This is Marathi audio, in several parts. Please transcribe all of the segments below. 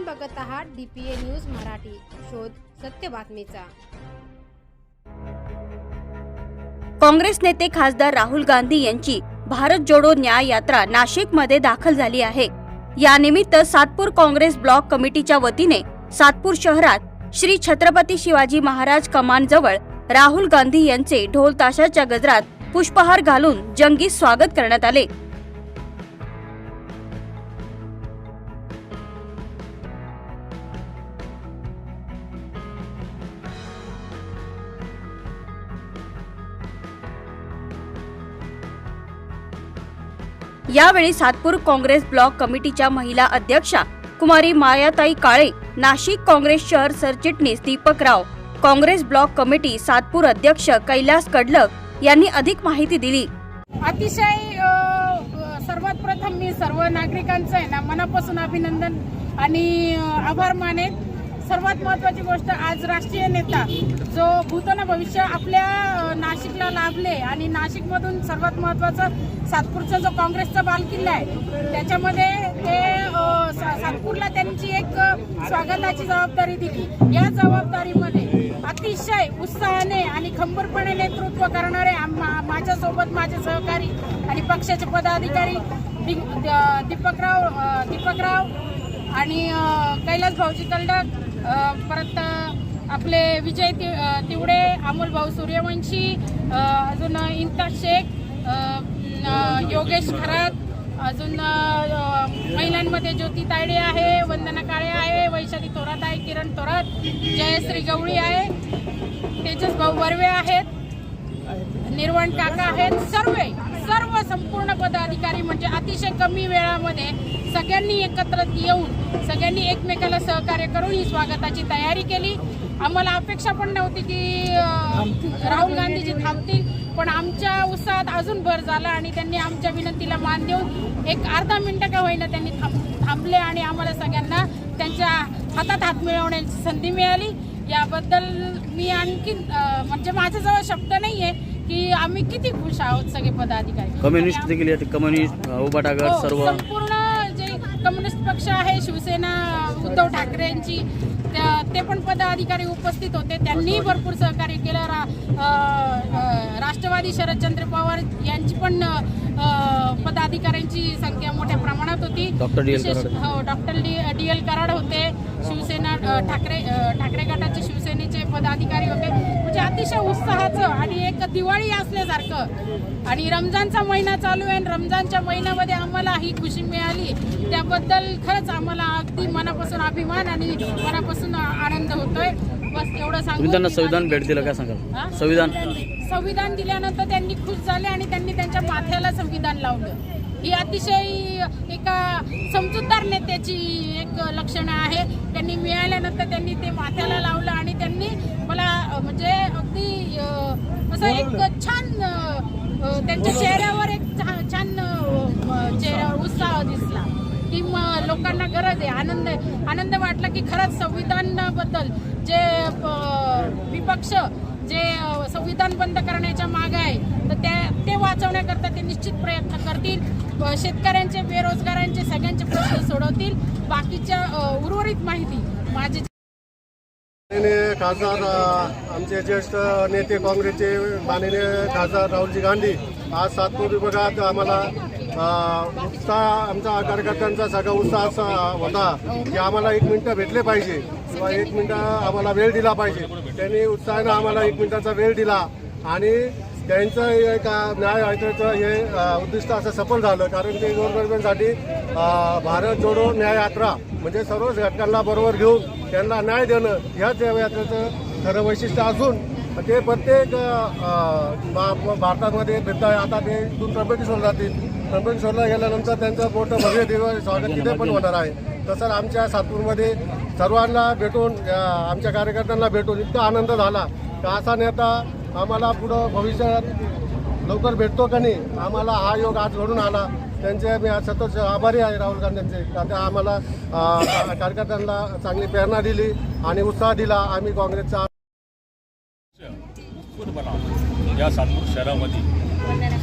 आपण बघत आहात डीपीए न्यूज मराठी. शोध सत्य बातमीचा. काँग्रेस नेते खासदार राहुल गांधी यांची भारत जोडो न्याय यात्रा नाशिकमध्ये दाखल झाली आहे. यानिमित्त सातपूर काँग्रेस ब्लॉक कमिटीच्या वतीने सातपूर शहरात श्री छत्रपती शिवाजी महाराज कमान जवळ राहुल गांधी यांचे ढोल ताशाच्या गजरात पुष्पहार घालून जंगी स्वागत करण्यात आले. यावेळी सातपूर काँग्रेस ब्लॉक कमिटीच्या महिला अध्यक्षा कुमारी मायाताई काळे नाशिक काँग्रेस शहर सरचिटणीस Deepak Rao Congress block committee Satpur अध्यक्ष कैलास कडलक यांनी अधिक माहिती दिली. अतिशय सर्वात प्रथम मी सर्व नागरिकांचं आहे ना मनापासून अभिनंदन आणि आभार मानेन. सर्वात महत्वाची गोष्ट आज राष्ट्रीय नेता जो भूतन भविष्य आपल्या नाशिकला लाभले आणि नाशिकमधून सर्वात महत्वाचं सातपूरचा जो काँग्रेसचा बालकिल्ला आहे त्याच्यामध्ये ते सा- सातपूरला त्यांची एक स्वागताची जबाबदारी दिली. या जबाबदारीमध्ये अतिशय उत्साहाने आणि खंबीरपणे नेतृत्व करणारे मा- माझ्यासोबत माझे सहकारी आणि पक्षाचे पदाधिकारी दि- दीपकराव दीपकराव आणि कैलास भाऊजी कल्डक परत आपले विजय ति- तिवडे अमोल भाऊ सूर्यवंशी अजून इंता शेख योगेश खरात अजून महिलांमध्ये ज्योती तायडे आहे वंदना काळे आहे वैशाली थोरात आहे किरण थोरात जयश्री गवळी आहे तेजस भाऊ बर्वे आहेत निर्वण काका आहेत सर्व संपूर्ण पदाधिकारी म्हणजे अतिशय कमी वेळामध्ये सगळ्यांनी एकत्र येऊन सगळ्यांनी एकमेकाला सहकार्य करून ही स्वागताची तयारी केली. आम्हाला अपेक्षा पण नव्हती की राहुल गांधीजी थांबतील पण आमच्या उत्साहात अजून भर झाला आणि त्यांनी आमच्या विनंतीला मान देऊन एक अर्धा मिनटं का होईना त्यांनी थांब थांबले आणि आम्हाला सगळ्यांना त्यांच्या हातात हात मिळवण्याची संधी मिळाली. याबद्दल मी आणखी म्हणजे माझ्याजवळ शब्द नाही आहे की आम्ही किती खुश आहोत सगळे पदाधिकारी. कम्युनिस्ट देखील कम्युनिस्ट उभा गट हो, सर्व. संपूर्ण जे कम्युनिस्ट पक्ष आहे शिवसेना उद्धव ठाकरेंची ते पण पदाधिकारी उपस्थित होते. त्यांनी भरपूर सहकार्य केलं. रा, राष्ट्रवादी शरदचंद्र पवार यांची पण पदाधिकाऱ्यांची संख्या मोठ्या प्रमाणात होती. डॉक्टर डी एल विशेष- कराड. हो डॉक्टर डी एल कराड होते. शिवसेना ठाकरे ठाकरे गटाचे शिवसेनेचे पदाधिकारी होते. म्हणजे अतिशय उत्साहाचं आणि एक दिवाळी असल्यासारखं. आणि रमजानचा महिना चालू आहे रमजानच्या महिन्यामध्ये आम्हाला ही खुशी मिळाली. त्याबद्दल खरंच आम्हाला अगदी मनापासून अभिमान आणि मनापासून आनंद होतोय. बस एवढं सांगू संविधान माझी- भेट दिलं काय हा? सांगाल संविधान. संविधान दिल्यानंतर त्यांनी खुश झाले आणि त्यांनी त्यांच्या माथ्याला संविधान लावलं. ही अतिशय एका समजूतदार नेत्याची एक लक्षणं आहे. त्यांनी मिळाल्यानंतर त्यांनी ते माथ्याला लावलं आणि त्यांनी मला अ, म्हणजे अगदी अ, असं एक छान अ, अ, त्यांच्या चेहऱ्यावर एक गरज आहे. आनंद आहे. आनंद वाटला की खरंच संविधानाबद्दल जे विपक्ष जे संविधान बंद करण्याच्या मागे आहे तर त्या ते वाचवण्याकरता ते निश्चित प्रयत्न करतील. शेतकऱ्यांचे बेरोजगारांचे सगळ्यांचे प्रश्न सोडवतील. बाकीच्या उर्वरित माहिती माझे खासदार आमचे ज्येष्ठ नेते काँग्रेसचे माननीय खासदार राहुलजी गांधी आज सातपूर विभागात आम्हाला उत्साह आमचा कार्यकर्त्यांचा सगळा उत्साह असा होता की आम्हाला एक मिनटं भेटले पाहिजे. किंवा एक मिनटं आम्हाला वेळ दिला पाहिजे. त्यांनी उत्साहानं आम्हाला एक मिनटाचा वेळ दिला आणि त्यांचं एक न्याय यात्रेचं हे उद्दिष्ट असं सफल झालं. कारण ते गोरगरिबांसाठी भारत जोडो न्याय यात्रा म्हणजे सर्वच घटकांना बरोबर घेऊन त्यांना न्याय देणं ह्याच यात्रेचं खरं वैशिष्ट्य असून ते प्रत्येक भारतामध्ये भेटत आता ते इथून त्र्यंबकेश्वर जातील. त्र्यंबकेश्वरला गेल्यानंतर त्यांचं मोठं भव्य देव स्वागत तिथे पण होणार आहे. तसंच आमच्या सातपूरमध्ये सर्वांना भेटून आमच्या कार्यकर्त्यांना भेटून इतका आनंद झाला. का असा नेता आम्हाला पुढं भविष्यात लवकर भेटतो का नाही आम्हाला हा योग आज घडून आला. त्यांचे मी आज सतत आभारी आहे राहुल गांधींचे. का त्या आम्हाला कार्यकर्त्यांना चांगली प्रेरणा दिली आणि उत्साह दिला. आम्ही काँग्रेसचा या सातपूर शहरामध्ये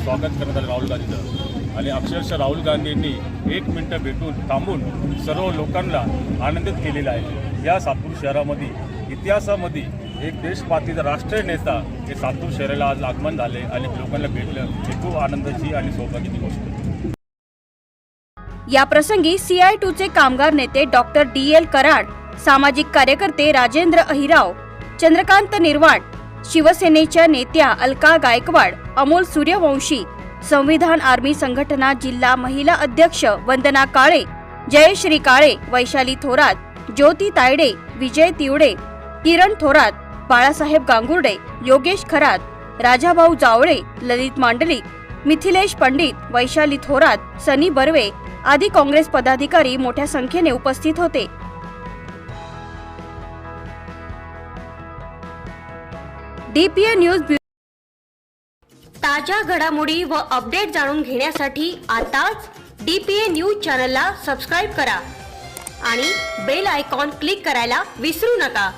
स्वागत करण्यात आलं राहुल गांधीचं. आणि अक्षरशः राहुल गांधींनी एक मिनटं भेटून थांबून सर्व लोकांना आनंदित केलेला आहे. या सातपूर शहरामध्ये इतिहासामध्ये एक देशपातीचा राष्ट्रीय नेता हे सातपूर शहराला आज आगमन झाले आणि लोकांना भेटलं. हे खूप आनंदाची आणि सौभाग्याची गोष्ट. या प्रसंगी सीआय चे कामगार नेते डॉक्टर डी एल कराड सामाजिक कार्यकर्ते राजेंद्र अहिराव चंद्रकांत निर्वाड शिवसेनेच्या नेत्या अलका गायकवाड अमोल सूर्यवंशी संविधान आर्मी संघटना जिल्हा महिला अध्यक्ष वंदना काळे जयश्री काळे वैशाली थोरात ज्योती तायडे विजय तिवडे किरण थोरात बाळासाहेब गांगुर्डे योगेश खरात राजाभाऊ जावळे ललित मांडलिक मिथिलेश पंडित वैशाली थोरात सनी बर्वे आदी काँग्रेस पदाधिकारी मोठ्या संख्येने उपस्थित होते. डीपीए न्यूज ताज्या घडामोडी व अपडेट जाणून घेण्यासाठी आताच डीपीए न्यूज चॅनलला सबस्क्राईब करा आणि बेल आयकॉन क्लिक करायला विसरू नका.